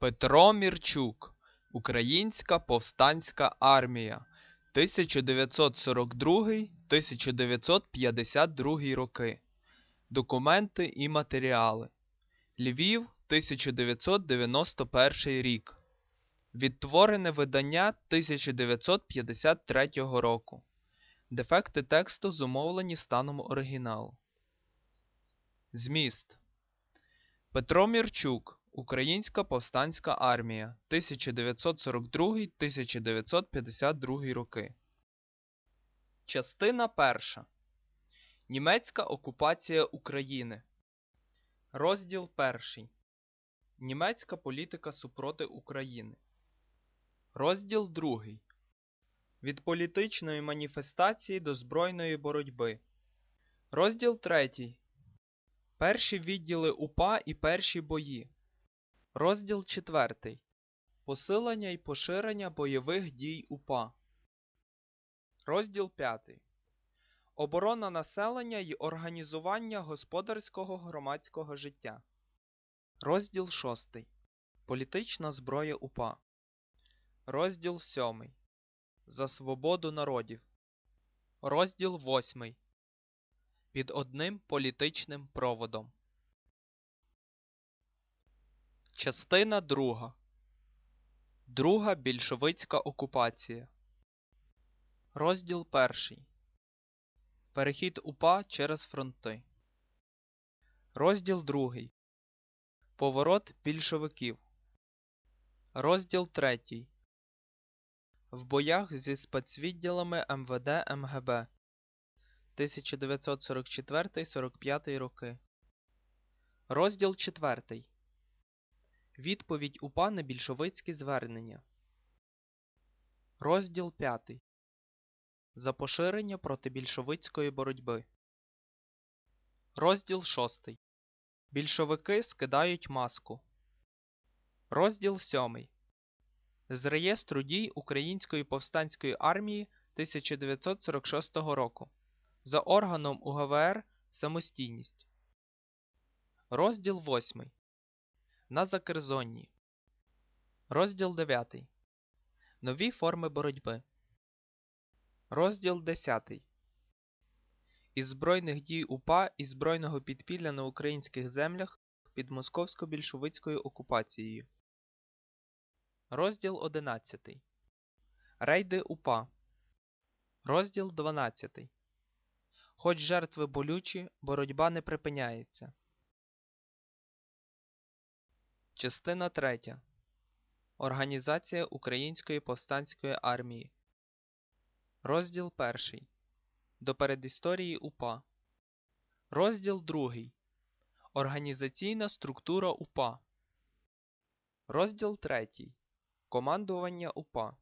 Петро Мірчук Українська повстанська армія 1942-1952 роки. Документи і матеріали. Львів 1991 рік. Відтворене видання 1953 року. Дефекти тексту зумовлені станом оригіналу. Зміст Петро Мірчук Українська повстанська армія 1942-1952 роки. Частина перша. Німецька окупація України. Розділ перший. Німецька політика супроти України. Розділ другий. Від політичної маніфестації до збройної боротьби. Розділ третій. Перші відділи УПА і перші бої. Розділ 4. Посилення і поширення бойових дій УПА. Розділ 5. Оборона населення і організування господарського громадського життя. Розділ 6. Політична зброя УПА. Розділ 7. За свободу народів. Розділ 8. Під одним політичним проводом. Частина 2. Друга більшовицька окупація. Розділ 1. Перехід УПА через фронти. Розділ 2. Поворот більшовиків. Розділ 3. В боях зі спецвідділами МВД МГБ 1944-45 роки. Розділ 4. Відповідь УПА на більшовицькі звернення. Розділ 5. За поширення проти більшовицької боротьби. Розділ 6. Більшовики скидають маску. Розділ 7. З реєстру дій Української повстанської армії 1946 року. За органом УГВР Самостійність. Розділ 8. На Закерзонні. Розділ 9. Нові форми боротьби. Розділ 10. Із збройних дій УПА і збройного підпілля на українських землях під московсько-більшовицькою окупацією. Розділ 11. Рейди УПА. Розділ 12. Хоч жертви болючі, боротьба не припиняється. Частина 3. Організація Української повстанської армії. Розділ 1. До передісторії УПА. Розділ 2. Організаційна структура УПА. Розділ 3. Командування УПА.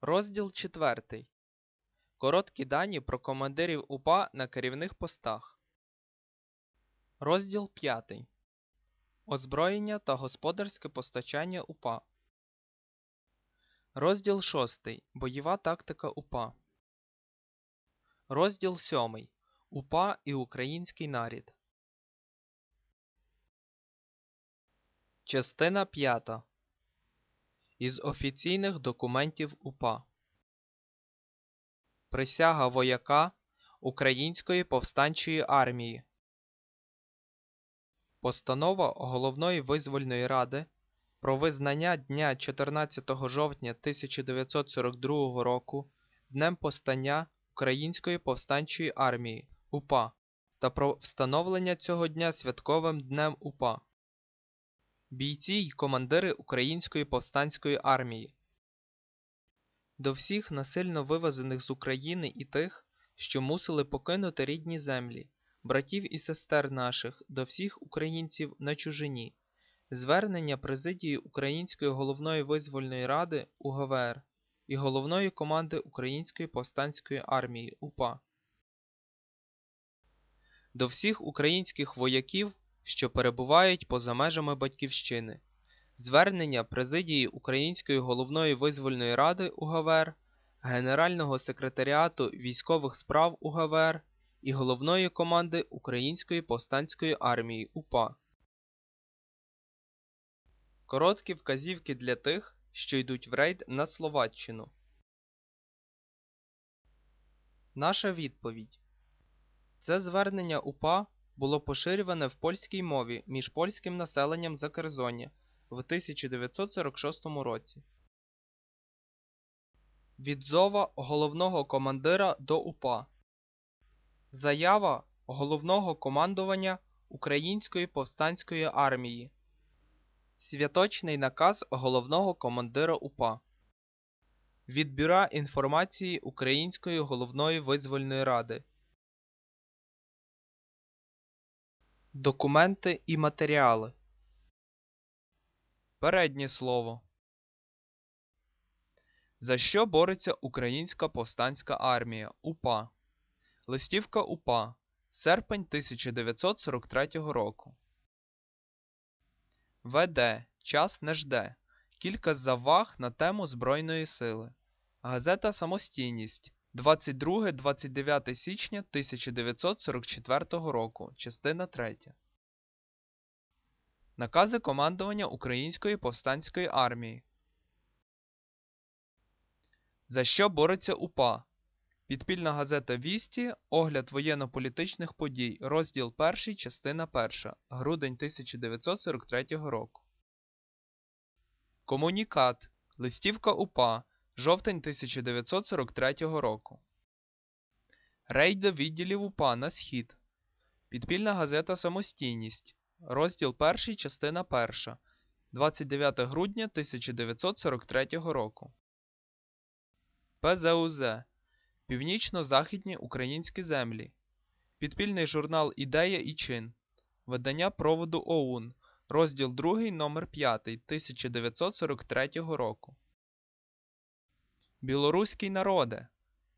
Розділ 4. Короткі дані про командирів УПА на керівних постах. Розділ 5. Озброєння та господарське постачання УПА. Розділ 6. Бойова тактика УПА. Розділ 7. УПА і український нарід. Частина 5. Із офіційних документів УПА. Присяга вояка Української повстанчої армії. Постанова Головної визвольної ради про визнання дня 14 жовтня 1942 року Днем Постання Української повстанчої армії УПА та про встановлення цього дня святковим днем УПА. Бійці й командири Української повстанської армії. До всіх насильно вивезених з України і тих, що мусили покинути рідні землі, братів і сестер наших, до всіх українців на чужині, звернення президії Української головної визвольної ради УГВР і головної команди Української повстанської армії УПА. До всіх українських вояків, що перебувають поза межами Батьківщини. Звернення президії Української головної визвольної ради УГВР, Генерального секретаріату військових справ УГВР і головної команди Української повстанської армії УПА. Короткі вказівки для тих, що йдуть в рейд на Словаччину. Наша відповідь. Це звернення УПА було поширюване в польській мові між польським населенням Закерзоння в 1946 році. Відзова головного командира до УПА. Заява головного командування Української повстанської армії. Святочний наказ головного командира УПА. Від Бюра інформації Української головної визвольної ради. Документи і матеріали. Переднє слово. За що бореться Українська повстанська армія УПА? Листівка УПА. Серпень 1943 року. ВД. Час не жде. Кілька заваг на тему Збройної сили. Газета Самостійність. 22-29 січня 1944 року. Частина 3. Накази командування Української повстанської армії. За що бореться УПА? Підпільна газета Вісті. Огляд воєнно-політичних подій. Розділ 1, частина 1. Грудень 1943 року. Комунікат. Листівка УПА. Жовтень 1943 року. Рейди відділів УПА на схід. Підпільна газета Самостійність. Розділ 1, частина 1. 29 грудня 1943 року. ПЗУЗ. Північно-західні українські землі. Підпільний журнал Ідея і чин. Видання проводу ОУН. Розділ 2 номер 5 1943 року. Білоруський народе.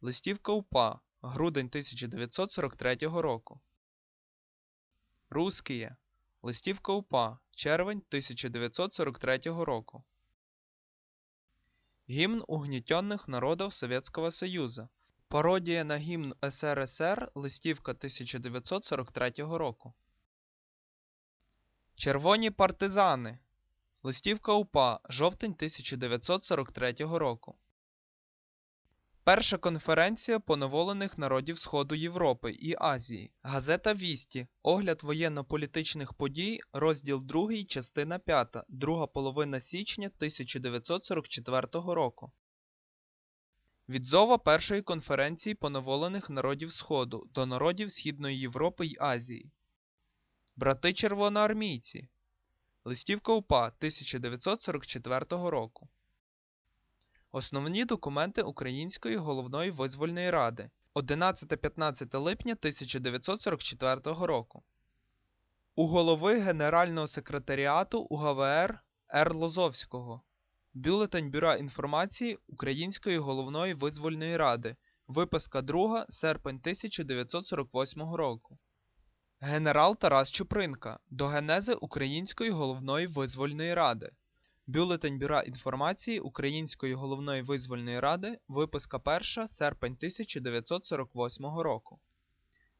Листівка УПА. Грудень 1943 року. Русские. Листівка УПА. Червень 1943 року. Гімн угнетенных народов Советского Союза. Пародія на гімн СРСР. Листівка 1943 року. Червоні партизани. Листівка УПА. Жовтень 1943 року. Перша конференція поневолених народів Сходу Європи і Азії. Газета Вісті. Огляд воєнно-політичних подій. Розділ 2, частина 5. Друга половина січня 1944 року. Відзова першої конференції поневолених народів Сходу до народів Східної Європи й Азії. Брати червоноармійці. Листівка УПА 1944 року. Основні документи Української головної визвольної ради 11-15 липня 1944 року. У голови Генерального секретаріату УГВР Р. Лозовського. Бюлетень Бюра інформації Української головної визвольної ради. Виписка 2 серпень 1948 року. Генерал Тарас Чупринка. До генези Української головної визвольної ради. Бюлетень Бюра інформації Української головної визвольної ради. Виписка 1 серпень 1948 року.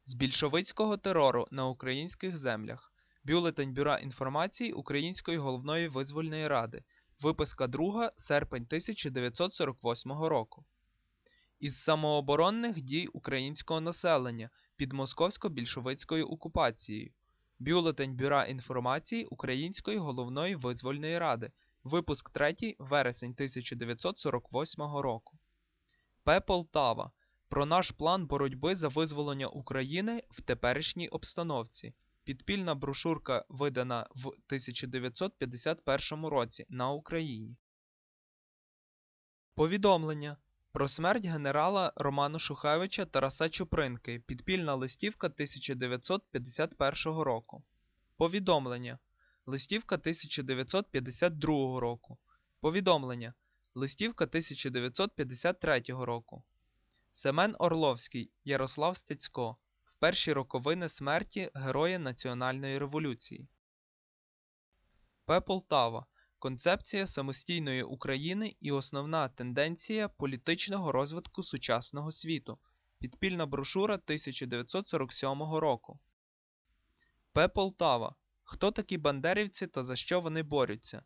З більшовицького терору на українських землях. Бюлетень Бюра інформації Української головної визвольної ради. Виписка 2 серпень 1948 року. Із самооборонних дій українського населення під московсько-більшовицькою окупацією. Бюлетень Бюра інформації Української головної визвольної ради. Випуск 3 вересень 1948 року. П. Полтава. Про наш план боротьби за визволення України в теперішній обстановці. Підпільна брошурка видана в 1951 році на Україні. Повідомлення про смерть генерала Роману Шухевича Тараса Чупринки. Підпільна листівка 1951 року. Повідомлення. Листівка 1952 року. Повідомлення. Листівка 1953 року. Семен Орловський. Ярослав Стецько. Перші роковини смерті Героя Національної революції. П. Полтава. Концепція самостійної України і основна тенденція політичного розвитку сучасного світу. Підпільна брошура 1947 року. П. Полтава. Хто такі бандерівці та за що вони борються?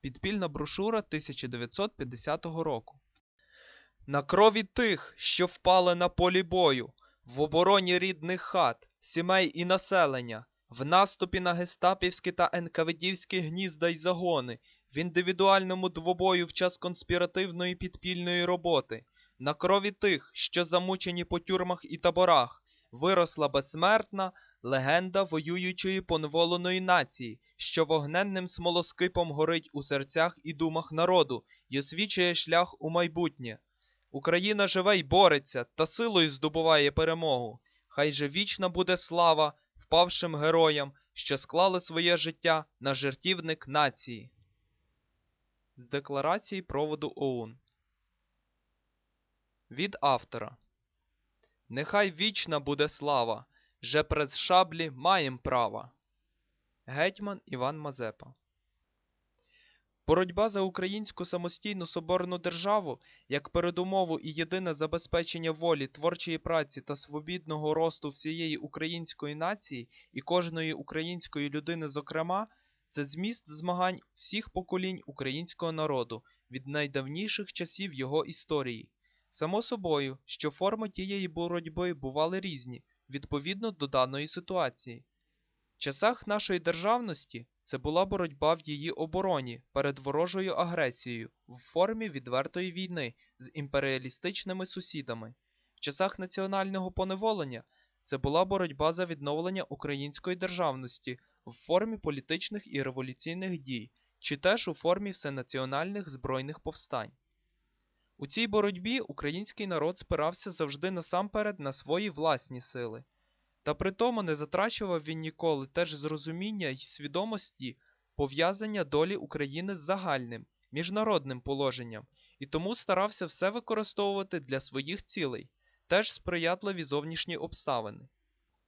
Підпільна брошура 1950 року. На крові тих, що впали на полі бою, в обороні рідних хат, сімей і населення, в наступі на гестапівські та НКВДівські гнізда й загони, в індивідуальному двобою в час конспіративної підпільної роботи, на крові тих, що замучені по тюрмах і таборах, виросла безсмертна легенда воюючої поневоленої нації, що вогненним смолоскипом горить у серцях і думах народу і освічує шлях у майбутнє. Україна живе й бореться та силою здобуває перемогу. Хай же вічна буде слава впавшим героям, що склали своє життя на жертівник нації. З Декларації проводу ОУН Від автора Нехай вічна буде слава, же през шаблі маєм права. Гетьман Іван Мазепа Боротьба за українську самостійну соборну державу як передумову і єдине забезпечення волі, творчої праці та свобідного росту всієї української нації і кожної української людини, зокрема, це зміст змагань всіх поколінь українського народу від найдавніших часів його історії. Само собою, що форми тієї боротьби бували різні відповідно до даної ситуації. В часах нашої державності це була боротьба в її обороні перед ворожою агресією в формі відвертої війни з імперіалістичними сусідами. В часах національного поневолення це була боротьба за відновлення української державності в формі політичних і революційних дій, чи теж у формі всенаціональних збройних повстань. У цій боротьбі український народ спирався завжди насамперед на свої власні сили. Та при тому не затрачував він ніколи теж зрозуміння й свідомості пов'язання долі України з загальним, міжнародним положенням, і тому старався все використовувати для своїх цілей, теж сприятливі зовнішні обставини.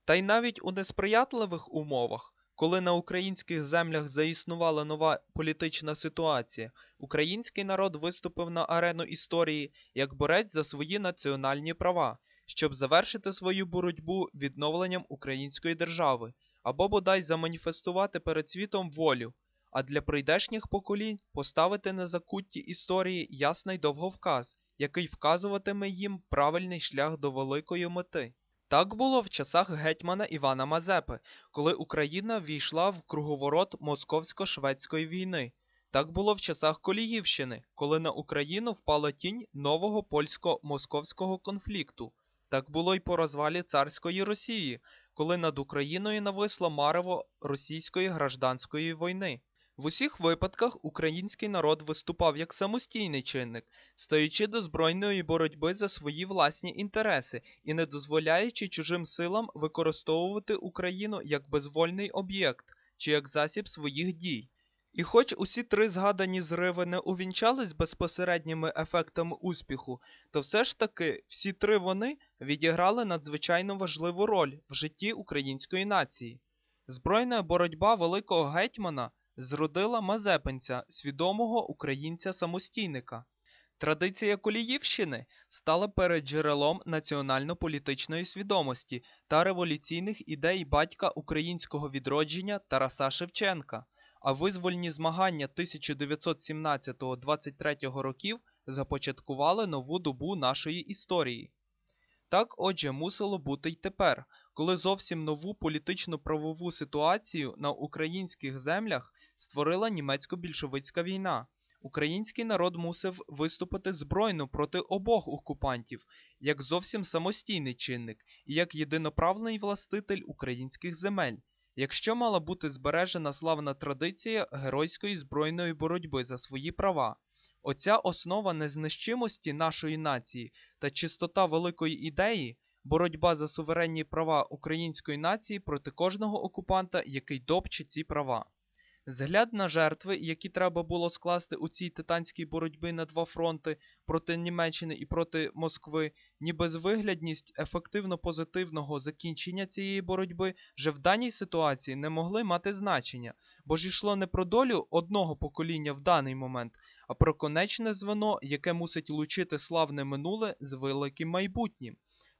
Та й навіть у несприятливих умовах, коли на українських землях заіснувала нова політична ситуація, український народ виступив на арену історії як борець за свої національні права щоб завершити свою боротьбу відновленням української держави або бодай заманіфестувати перед світом волю, а для прийдешніх поколінь поставити на закутті історії ясний довговказ, який вказуватиме їм правильний шлях до великої мети. Так було в часах гетьмана Івана Мазепи, коли Україна війшла в круговорот московсько-шведської війни. Так було в часах Коліївщини, коли на Україну впала тінь нового польсько-московського конфлікту. Так було й по розвалі царської Росії, коли над Україною нависло марево російської гражданської війни. В усіх випадках український народ виступав як самостійний чинник, стоячи до збройної боротьби за свої власні інтереси і не дозволяючи чужим силам використовувати Україну як безвольний об'єкт чи як засіб своїх дій. І хоч усі три згадані зриви не увінчались безпосередніми ефектами успіху, то все ж таки всі три вони відіграли надзвичайно важливу роль в житті української нації. Збройна боротьба великого гетьмана зродила Мазепинця, свідомого українця-самостійника. Традиція Коліївщини стала переджерелом національно-політичної свідомості та революційних ідей батька українського відродження Тараса Шевченка а визвольні змагання 1917-23 років започаткували нову добу нашої історії. Так, отже, мусило бути й тепер, коли зовсім нову політично правову ситуацію на українських землях створила німецько-більшовицька війна. Український народ мусив виступити збройно проти обох окупантів, як зовсім самостійний чинник і як єдиноправний властитель українських земель. Якщо мала бути збережена славна традиція геройської збройної боротьби за свої права, оця основа незнищимості нашої нації та чистота великої ідеї, боротьба за суверенні права української нації проти кожного окупанта, який допче ці права. Згляд на жертви, які треба було скласти у цій титанській боротьбі на два фронти проти Німеччини і проти Москви, ні безвиглядність ефективно позитивного закінчення цієї боротьби вже в даній ситуації не могли мати значення, бо ж йшло не про долю одного покоління в даний момент, а про конечне звено, яке мусить лучити славне минуле з великим майбутнім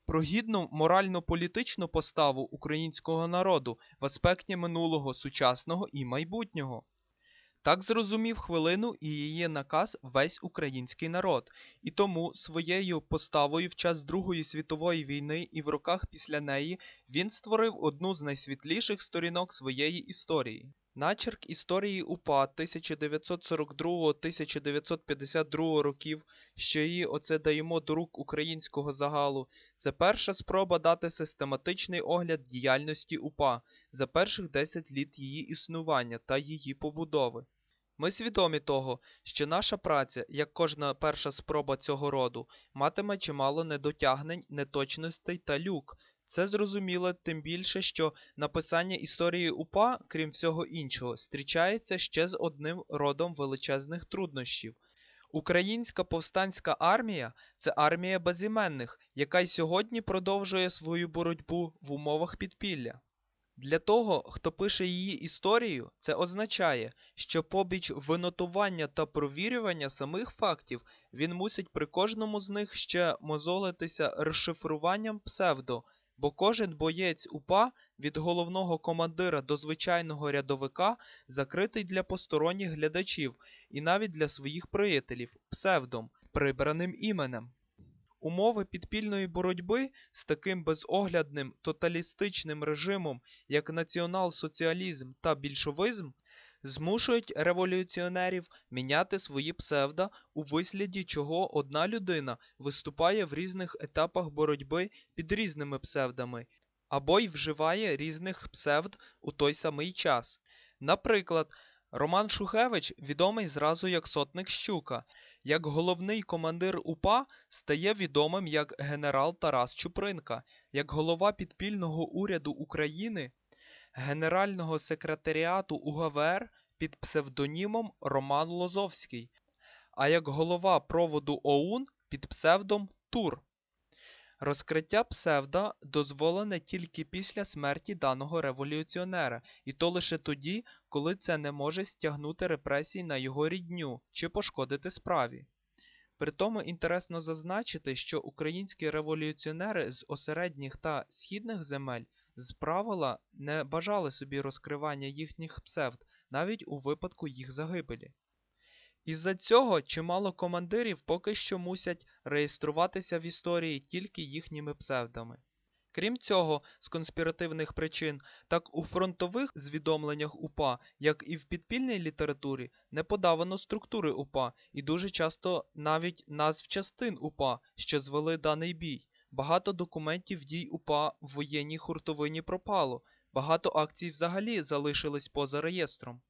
про гідну морально-політичну поставу українського народу в аспекті минулого, сучасного і майбутнього. Так зрозумів хвилину і її наказ весь український народ, і тому своєю поставою в час Другої світової війни і в роках після неї він створив одну з найсвітліших сторінок своєї історії. Начерк історії УПА 1942-1952 років, що її оце даємо до рук українського загалу, це перша спроба дати систематичний огляд діяльності УПА за перших 10 літ її існування та її побудови. Ми свідомі того, що наша праця, як кожна перша спроба цього роду, матиме чимало недотягнень, неточностей та люк. Це зрозуміло тим більше, що написання історії УПА, крім всього іншого, зустрічається ще з одним родом величезних труднощів. Українська повстанська армія це армія безіменних, яка й сьогодні продовжує свою боротьбу в умовах підпілля. Для того, хто пише її історію, це означає, що побіч винотування та провірювання самих фактів, він мусить при кожному з них ще мозолитися розшифруванням псевдо, бо кожен боєць УПА від головного командира до звичайного рядовика закритий для посторонніх глядачів і навіть для своїх приятелів псевдом, прибраним іменем. Умови підпільної боротьби з таким безоглядним тоталістичним режимом, як націонал-соціалізм та більшовизм, змушують революціонерів міняти свої псевда, у висліді чого одна людина виступає в різних етапах боротьби під різними псевдами, або й вживає різних псевд у той самий час. Наприклад, Роман Шухевич відомий зразу як сотник Щука, як головний командир УПА стає відомим як генерал Тарас Чупринка, як голова підпільного уряду України, генерального секретаріату УГВР під псевдонімом Роман Лозовський, а як голова проводу ОУН під псевдом Тур. Розкриття псевда дозволене тільки після смерті даного революціонера, і то лише тоді, коли це не може стягнути репресій на його рідню чи пошкодити справі. Притому інтересно зазначити, що українські революціонери з осередніх та східних земель з правила не бажали собі розкривання їхніх псевд навіть у випадку їх загибелі. Із-за цього чимало командирів поки що мусять реєструватися в історії тільки їхніми псевдами. Крім цього, з конспіративних причин, так у фронтових звідомленнях УПА, як і в підпільній літературі, не подавано структури УПА і дуже часто навіть назв частин УПА, що звели даний бій. Багато документів дій УПА в воєнній хуртовині пропало, багато акцій взагалі залишились поза реєстром.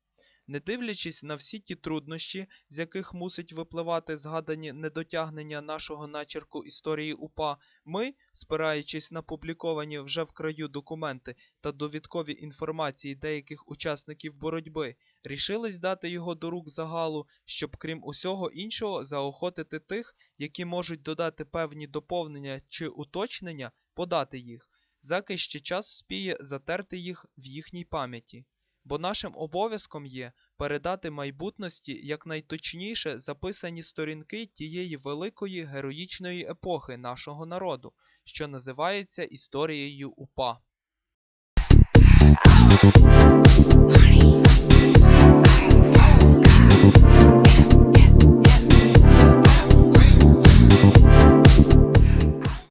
Не дивлячись на всі ті труднощі, з яких мусить випливати згадані недотягнення нашого начерку історії УПА, ми, спираючись на публіковані вже в краю документи та довідкові інформації деяких учасників боротьби, рішились дати його до рук загалу, щоб крім усього іншого заохотити тих, які можуть додати певні доповнення чи уточнення, подати їх, заки ще час спіє затерти їх в їхній пам'яті бо нашим обов'язком є передати майбутності якнайточніше записані сторінки тієї великої героїчної епохи нашого народу, що називається історією УПА.